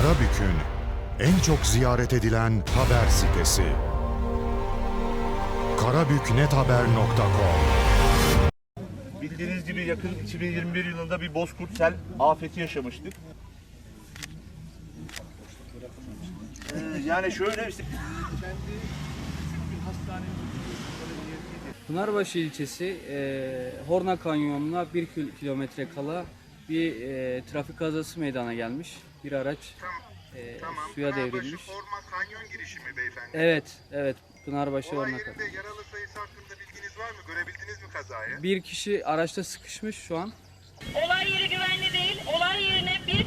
Karabük'ün en çok ziyaret edilen haber sitesi. karabüknethaber.com Bildiğiniz gibi yakın 2021 yılında bir bozkurt sel afeti yaşamıştık. Ee, yani şöyle işte Pınarbaşı ilçesi e, Horna Kanyonu'na 1 kil- kilometre kala bir e, trafik kazası meydana gelmiş. Bir araç e, suya Pınarbaşı devrilmiş. Orman Kanyon girişi mi beyefendi? Evet, evet. Pınarbaşı Olay yerinde Kanyon. yaralı sayısı hakkında bilginiz var mı? Görebildiniz mi kazayı? Bir kişi araçta sıkışmış şu an. Olay yeri güvenli değil. Olay yerine bir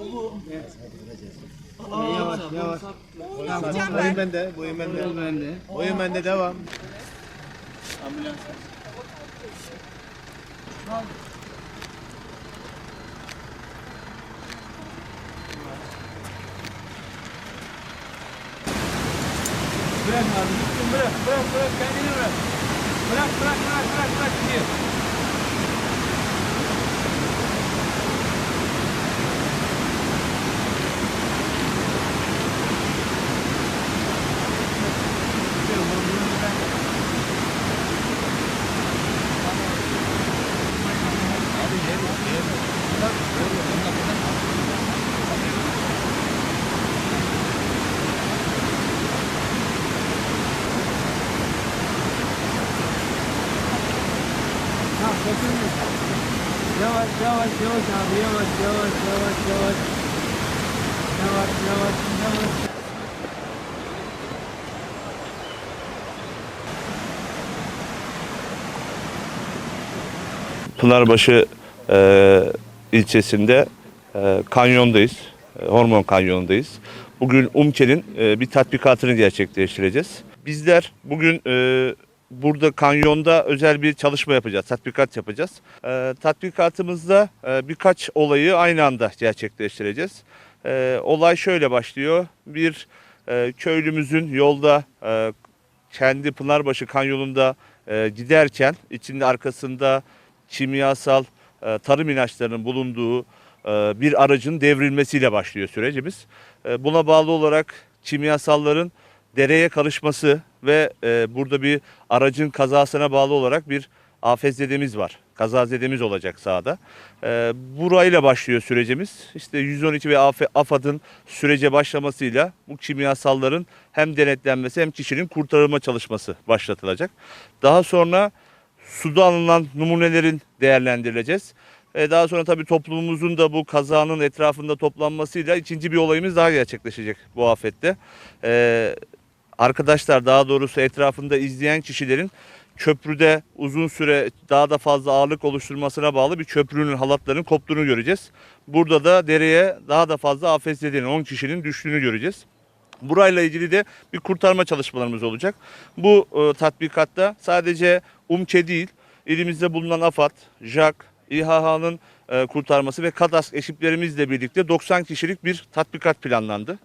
Boyun bende, boyun bende. bende. Boyun bende devam. Bırak abi, bırak, bırak, bırak, kendini bırak. Bırak, bırak, bırak, bırak, bırak, gidiyor. Yavaş, yavaş, abi, yavaş, yavaş, yavaş, yavaş. Yavaş, yavaş, yavaş. Pınarbaşı e, ilçesinde e, kanyondayız. E, Hormon kanyonundayız. Bugün UMKE'nin e, bir tatbikatını gerçekleştireceğiz. Bizler bugün e, burada kanyonda özel bir çalışma yapacağız, tatbikat yapacağız. E, tatbikatımızda e, birkaç olayı aynı anda gerçekleştireceğiz. E, olay şöyle başlıyor. Bir e, köylümüzün yolda e, kendi Pınarbaşı kanyonunda e, giderken içinde arkasında kimyasal e, tarım ilaçlarının bulunduğu e, bir aracın devrilmesiyle başlıyor sürecimiz. E, buna bağlı olarak kimyasalların dereye karışması ve e, burada bir aracın kazasına bağlı olarak bir afetzedemiz var. Kazazedemiz olacak sahada. E, burayla başlıyor sürecimiz. İşte 112 ve AF AFAD'ın sürece başlamasıyla bu kimyasalların hem denetlenmesi hem kişinin kurtarılma çalışması başlatılacak. Daha sonra suda alınan numunelerin değerlendirileceğiz. E, daha sonra tabii toplumumuzun da bu kazanın etrafında toplanmasıyla ikinci bir olayımız daha gerçekleşecek bu afette. E, arkadaşlar daha doğrusu etrafında izleyen kişilerin köprüde uzun süre daha da fazla ağırlık oluşturmasına bağlı bir köprünün halatların koptuğunu göreceğiz. Burada da dereye daha da fazla afetzedinin 10 kişinin düştüğünü göreceğiz. Burayla ilgili de bir kurtarma çalışmalarımız olacak. Bu e, tatbikatta sadece UMKE değil, ilimizde bulunan AFAD, JAK, İHH'nın e, kurtarması ve KADAS ekiplerimizle birlikte 90 kişilik bir tatbikat planlandı.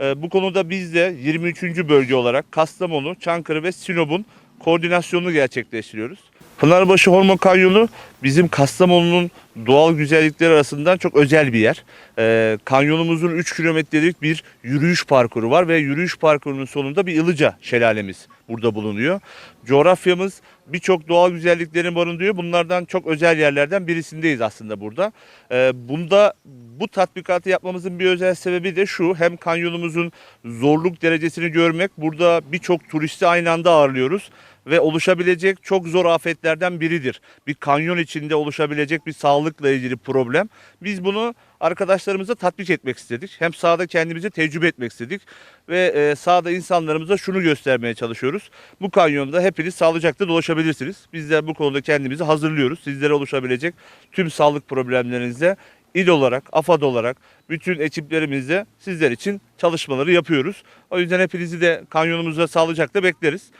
E, bu konuda biz de 23. bölge olarak Kastamonu, Çankırı ve Sinop'un koordinasyonunu gerçekleştiriyoruz. Pınarbaşı Hormon Kanyonu bizim Kastamonu'nun doğal güzellikleri arasından çok özel bir yer. Ee, kanyonumuzun 3 kilometrelik bir yürüyüş parkuru var ve yürüyüş parkurunun sonunda bir Ilıca şelalemiz burada bulunuyor. Coğrafyamız birçok doğal güzelliklerin barındırıyor. Bunlardan çok özel yerlerden birisindeyiz aslında burada. Ee, bunda bu tatbikatı yapmamızın bir özel sebebi de şu. Hem kanyonumuzun zorluk derecesini görmek. Burada birçok turisti aynı anda ağırlıyoruz. Ve oluşabilecek çok zor afetlerden biridir. Bir kanyon içinde oluşabilecek bir sağlıkla ilgili problem. Biz bunu arkadaşlarımıza tatbik etmek istedik. Hem sahada kendimizi tecrübe etmek istedik ve e, sahada insanlarımıza şunu göstermeye çalışıyoruz. Bu kanyonda hepiniz sağlıcakla dolaşabilirsiniz. Biz de bu konuda kendimizi hazırlıyoruz. Sizlere oluşabilecek tüm sağlık problemlerinizde il olarak, AFAD olarak bütün ekiplerimizle sizler için çalışmaları yapıyoruz. O yüzden hepinizi de kanyonumuzda sağlıcakla bekleriz.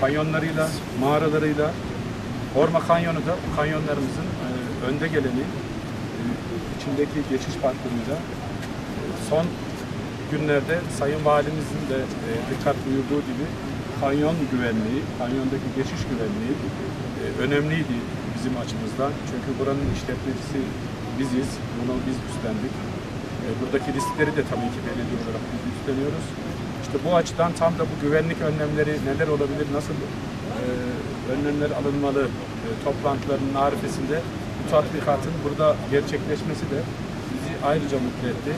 Kanyonlarıyla, mağaralarıyla Orma Kanyonu da kanyonlarımızın e, önde geleni, içindeki geçiş e, son günlerde Sayın Valimizin de e, dikkat buyurduğu gibi kanyon güvenliği, kanyondaki geçiş güvenliği e, önemliydi bizim açımızdan. Çünkü buranın işletmecisi biziz, bunu biz üstlendik. E, buradaki riskleri de tabii ki belediye olarak biz üstleniyoruz. İşte bu açıdan tam da bu güvenlik önlemleri neler olabilir, nasıl önlemler alınmalı toplantılarının arifesinde bu tatbikatın burada gerçekleşmesi de bizi ayrıca mutlu etti.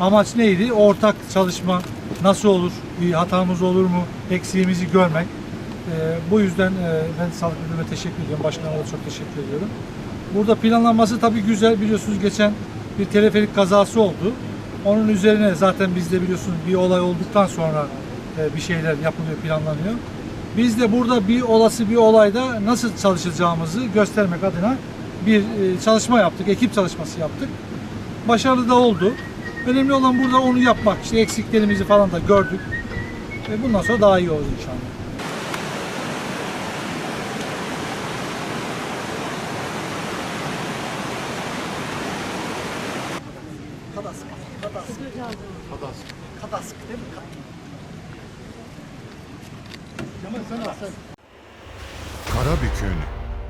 Amaç neydi? Ortak çalışma nasıl olur? Bir hatamız olur mu? Eksiğimizi görmek. Ee, bu yüzden e, ben Sağlık Müdürü'ne teşekkür ediyorum. Başkanıma da çok teşekkür ediyorum. Burada planlanması tabii güzel. Biliyorsunuz geçen bir teleferik kazası oldu. Onun üzerine zaten bizde biliyorsunuz bir olay olduktan sonra e, bir şeyler yapılıyor, planlanıyor. Biz de burada bir olası bir olayda nasıl çalışacağımızı göstermek adına bir e, çalışma yaptık, ekip çalışması yaptık. Başarılı da oldu. Önemli olan burada onu yapmak. İşte eksiklerimizi falan da gördük. Ve bundan sonra daha iyi olur inşallah. Karabük'ün